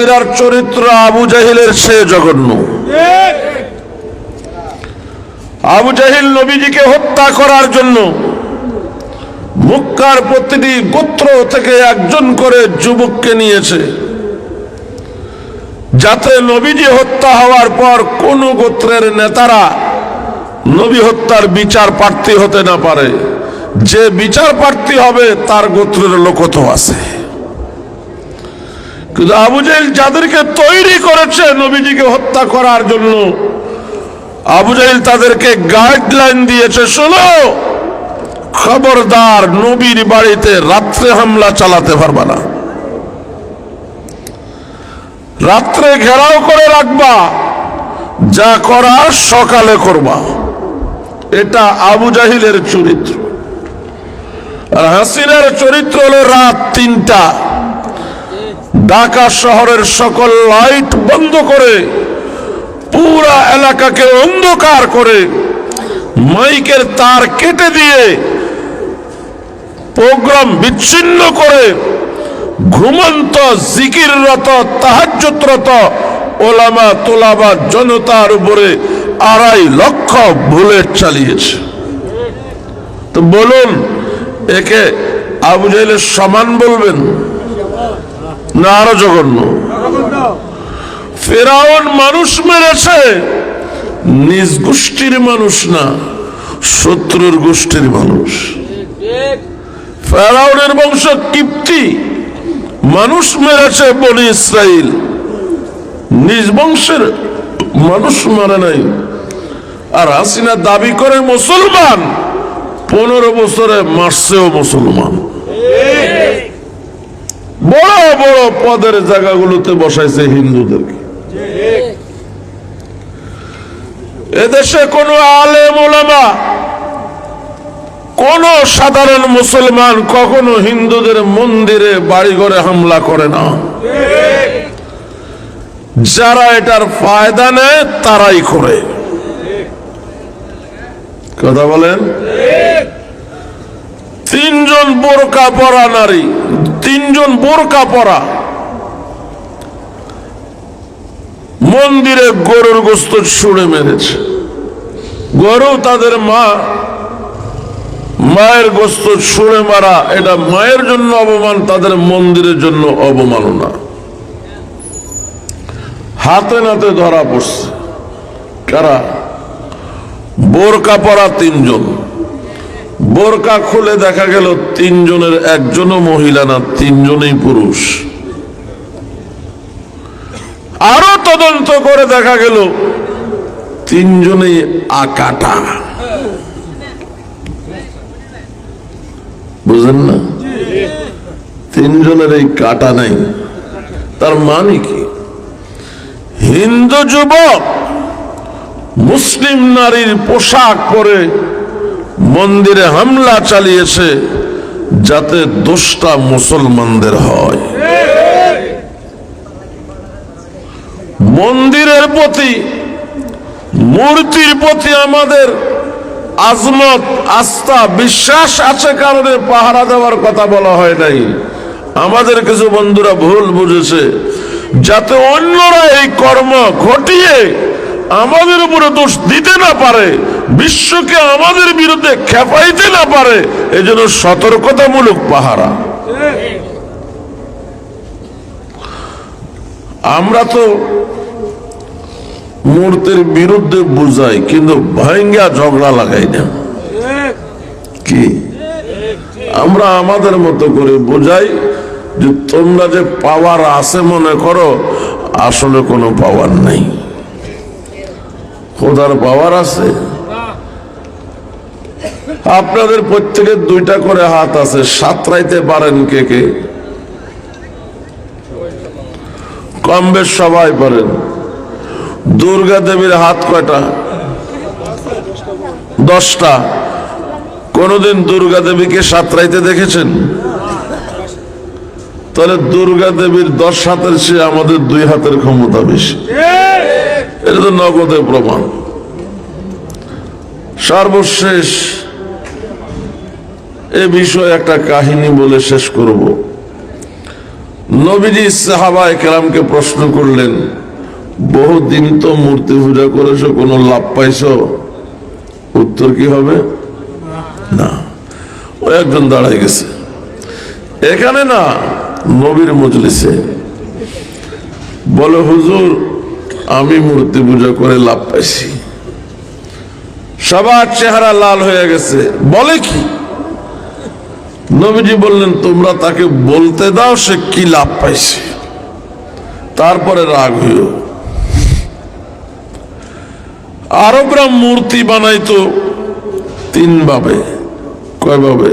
সিরার চরিত্র আবু জাহিলের সে জঘন্য। আবু জাহিল নবীজিকে হত্যা করার জন্য মুক্কার প্রতিটি গোত্র থেকে একজন করে যুবককে নিয়েছে। যাতে নবীজি হত্যা হওয়ার পর কোন গোত্রের নেতারা নবী হত্যার বিচার প্রার্থী হতে না পারে। যে বিচার প্রার্থী হবে, তার গোত্রের লোকত আছে। কিন্তু আবু জাহিল যাদেরকে তৈরি করেছে নবীজিকে হত্যা করার জন্য, আবু জাহিল তাদেরকে গাইডলাইন দিয়েছে, শোনো, খবরদার নবীর বাড়িতে রাত্রে হামলা চালাতে পারবা না। রাত্রে ঘেরাও করে রাখবা, যা করার সকালে করবা। এটা আবু জাহিলের চরিত্র। আর হাসিনার চরিত্র হলো রাত তিনটা। ঢাকা শহরের সকল লাইট বন্ধ করে, পুরা এলাকাকে অন্ধকার করে, মাইকের তার কেটে দিয়ে প্রোগ্রাম বিচ্ছিন্ন করে, ঘুমন্ত জিকিররত, তাহাজ্জুদরত ওলামা তোলাবা জনতার উপরে আড়াই লক্ষ বুলেট চালিয়েছে। তো বলুন, একে আবু সমান বলবেন? না, আরও জঘন্য। ফেরাউন মানুষ মেরেছে, নিজ গোষ্ঠীর মানুষ না, শত্রুর গোষ্ঠীর মানুষ। ফেরাউনের বংশ কিপ্তি, মানুষ মেরেছে বনি ইসরাইল। নিজ বংশের মানুষ মারে নাই। আর হাসিনা দাবি করে, মুসলমান পনেরো বছরে মারছেও মুসলমান। বড় পদের জায়গাগুলোতে বসাইছে হিন্দুদেরকে। এদেশে কোনো আলেম ওলামা, কোন সাধারণ মুসলমান কখনো হিন্দুদের মন্দিরে, বাড়িঘরে হামলা করে না। যারা এটার ফায়দা নেয়, তারাই করে। কথা বলেন? তিনজন বোরকা পরা নারী তিনজন বোরকা পরা। মন্দিরে গরুর গোস্ত ছুঁড়ে মেরেছে। গরু তাদের মা, মায়ের গোস্ত ছুঁড়ে মারা, এটা মায়ের জন্য অপমান, তাদের মন্দিরের জন্য অবমাননা। হাতে নাতে ধরা পড়ছে। কারা? বোরকা পরা তিনজন। বোরকা খুলে দেখা গেল তিনজনের একজনও মহিলা না, তিনজনেই পুরুষ। আরও তদন্ত করে দেখা গেল তিনজনেই আকাটা। বুঝলেন না? তিনজনের এই কাটা নাই। তার মানে কি? হিন্দু যুবক, মুসলিম নারীর পোশাক পরে মন্দিরে হামলা চালিয়েছে যাতে দোষটা মুসলমানদের হয়। মন্দিরের প্রতি, মূর্তির প্রতি আমাদের আজমত, আস্থা, বিশ্বাস আছে কারণে পাহারা দেওয়ার কথা বলা হয় নাই। আমাদের কিছু বন্ধুরা ভুল বুঝেছে। যাতে অন্যরা এই কর্ম ঘটিয়ে আমাদের উপরে দোষ দিতে না পারে, বিশ্বকে আমাদের বিরুদ্ধে খেপাইতে না পারে, এজন্য সতর্কতামূলক পাহারা। আমরা তো মূর্তির বিরুদ্ধে বুঝাই, কিন্তু ভাঙ্গা ঝগড়া লাগাই না। কি? আমরা আমাদের মতো করে বুঝাই যে তোমরা যে পাওয়ার আছে মনে করো, আসলে কোনো পাওয়ার নেই। খোদার পাওয়ার আছে। আপনাদের প্রত্যেকের দুইটা করে হাত আছে, সাতরাইতে পারেন কে কে? কম বেশ সবাই পারেন। দুর্গা দেবীর হাত কয়টা? দশটা। কোনদিন দুর্গা দেবীকে সাতরাইতে দেখেছেন? তাহলে দুর্গা দেবীর দশ হাতের চেয়ে আমাদের দুই হাতের ক্ষমতা বেশি। এটা তো নগদে প্রমাণ। সর্বশেষ এ বিষয়ে একটা কাহিনী বলে শেষ করব। নবীজি সাহাবায় কেরামকে প্রশ্ন করলেন বহুদিন তো মূর্তি পূজা করেছ, কোনো লাভ পাইছো? উত্তর কি হবে? না। ও একজন দাঁড়ায় গেছে। এখানে না, নবীর মজলিসে। বলে, হুজুর, আমি মূর্তি পূজা করে লাভ পাইছি। সবার চেহারা লাল হয়ে গেছে। বলে কি? নবীজি বললেন, তোমরা তাকে বলতে দাও, সে কি লাভ পাইছে? তারপরে রাগ হইও আরবরা মূর্তি বানাইতো তিন ভাবে। কয় ভাবে?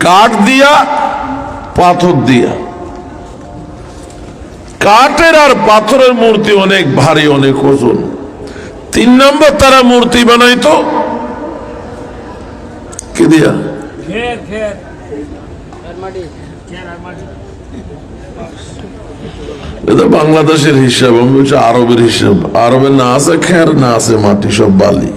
কাঠ দিয়া, পাথর দিয়া। কাঠের আর পাথরের মূর্তি অনেক ভারী, অনেক ওজন। তিন নম্বর তারা মূর্তি বানাইতো। কি দিয়া? এটা বাংলাদেশের হিসাব আমি বলছি আরবের হিসাব। আরবে না আছে খের না আছে মাটি সব বালি।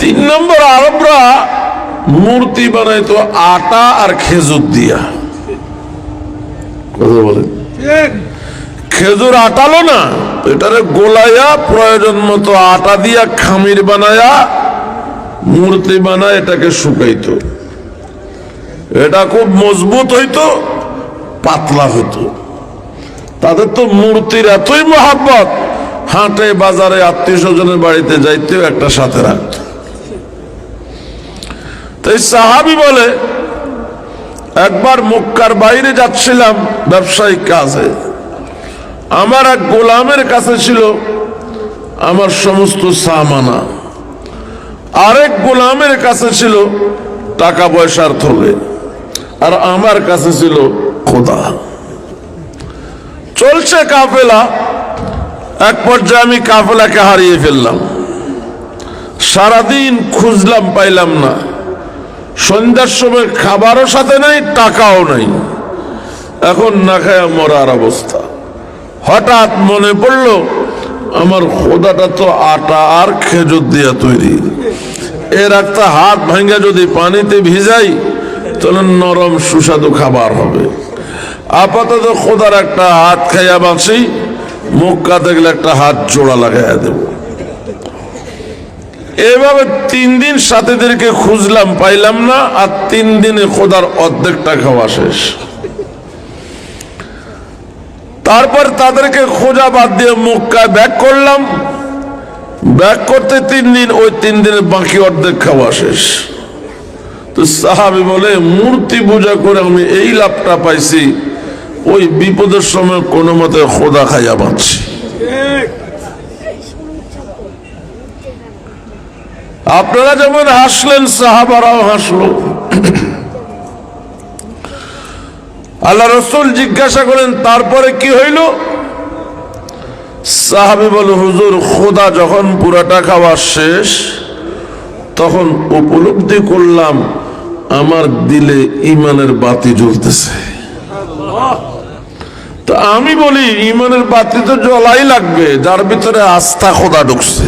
তিন নম্বর আরবরা মূর্তি বানাইতো আটা আর খেজুর দিয়া। কথা বলেন? খেজুর আটালো না? এটারে গোলাইয়া প্রয়োজন মতো আটা দিয়া খামির বানায়া, মূর্তি বানায় এটাকে শুকাইতো। এটা খুব মজবুত হইতো, পাতলা হতো তাদের তো মূর্তির এতই মহাব্বত, হাটে, বাজারে, আত্মীয় স্বজনের বাড়িতে যাইতেও একটা সাথে রাখত। তাই সাহাবি বলে, একবার মক্কার বাইরে যাচ্ছিলাম ব্যবসায়িক কাজে। আমার এক গোলামের কাছে ছিল আমার সমস্ত সামানা। আরেক গোলামের কাছে ছিল টাকা পয়সার থলে। আর আমার কাছে ছিল খোদা। চলছে কাফেলা। এক পর্যায়ে আমি কাফেলাকে হারিয়ে ফেললাম। সারাদিন খুঁজলাম, পাইলাম না। সন্ধ্যার সময় খাবারও সাথে নাই, টাকাও নাই। এখন না খায় মরার অবস্থা। হঠাৎ মনে পড়ল, আমার খোদাটা তো আটা আর খেজুর দিয়া তৈরি। এর একটা হাত ভাঙ্গা যদি পানিতে ভিজাই, তাহলে নরম সুস্বাদু খাবার হবে। আপাতত খোদার একটা হাত খাইয়া বাঁচি মুখা দেখলে একটা হাত জোড়া লাগাইয়া দেব। এভাবে তিন দিন সাথীদেরকে খুঁজলাম, পাইলাম না, আর তিন দিনে খোদার অর্ধেকটা খাওয়া শেষ। তারপর তাদেরকে খোঁজা বাদ দিয়ে মক্কায় ব্যাক করলাম। ব্যাক করতে তিন দিন, ওই তিন দিনের বাকি অর্ধেক খাওয়া শেষ। তো সাহাবি বলে, মূর্তি পূজা করে আমি এই লাভটা পাইছি, ওই বিপদের সময় কোনো মতে খোদা খাইয়া বাঁচছি। আপনারা যেমন হাসলেন, সাহাবারাও হাসলো। আল্লাহ রসুল জিজ্ঞাসা করেন তারপরে কি হইল? সাহাবি বলে হুজুর, খোদা যখন পুরাটা খাওয়া শেষ, তখন উপলব্ধি করলাম, আমার দিলে ইমানের বাতি জ্বলতেছে। তো আমি বলি, ইমানের বাতি তো জ্বলাই লাগবে, যার ভিতরে আস্থা খোদা ঢুকছে।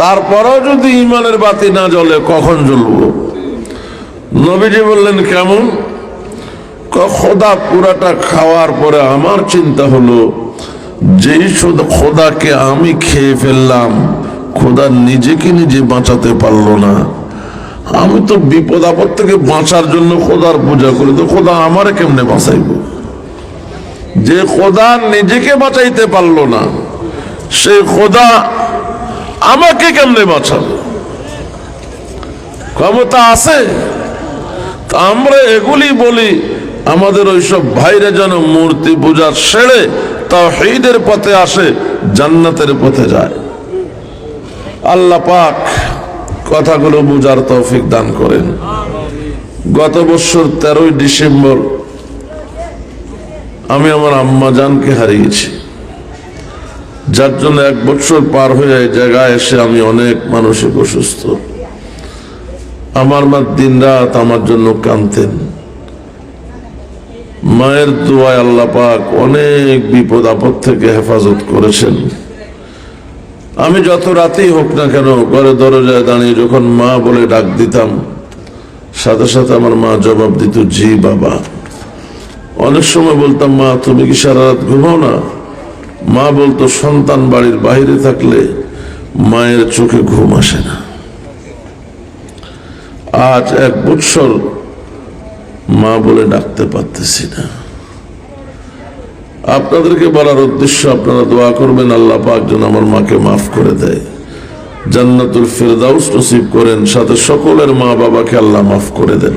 তারপরেও যদি ইমানের বাতি না জ্বলে, কখন জ্বলবো? নবীজি বললেন, কেমন? খোদা পুরাটা খাওয়ার পরে আমার চিন্তা হলো, যেই খোদাকে আমি খেয়ে ফেললাম, খোদা নিজেকে নিজে বাঁচাতে পারল না। আমি তো বিপদ আপদ থেকে বাঁচার জন্য খোদার পূজা করি, তো খোদা আমারে কেমনে বাঁচাইব? যে খোদা নিজেকে বাঁচাইতে পারল না, সে খোদা আমাকে কেমনে বাঁচাবে? ক্ষমতা আছে? তা আমরা এগুলি বলি, আমাদের ওইসব ভাইরা যেন মূর্তি পূজা ছেড়ে তা হেইদের পথে আসে, জান্নাতের পথে যায়। আল্লাহ পাক কথাগুলো বুঝার তৌফিক দান করেন। গত বছর তেরোই ডিসেম্বর আমি আমার আম্মা জানকে হারিয়েছি। যার জন্য এক বছর পার হয়ে জায়গায় এসে আমি অনেক মানসিক অসুস্থ। আমার মা দিন রাত আমার জন্য কাঁদতেন। মায়ের দোয়ায় আল্লাহ পাক অনেক বিপদ আপদ থেকে হেফাজত করেছেন। আমি যত রাতেই হোক না কেন ঘরে দরজায় দাঁড়িয়ে যখন মা বলে ডাক দিতাম, সাথে সাথে আমার মা জবাব দিত, জি বাবা। অনেক সময় বলতাম, মা, তুমি কি সারা রাত ঘুমাও না? মা বলতো, সন্তান বাড়ির বাইরে থাকলে মায়ের চোখে ঘুম আসে না। আজ এক বৎসর মা বলে ডাকতে পারতেছি না। আপনাদেরকে বলার উদ্দেশ্য, আপনারা দোয়া করবেন, আল্লাহ পাক যেন আমার মাকে মাফ করে দেয়। জান্নাতুল ফেরদাউস নসিব করেন, সাথে সকলের মা বাবাকে আল্লাহ মাফ করে দেন।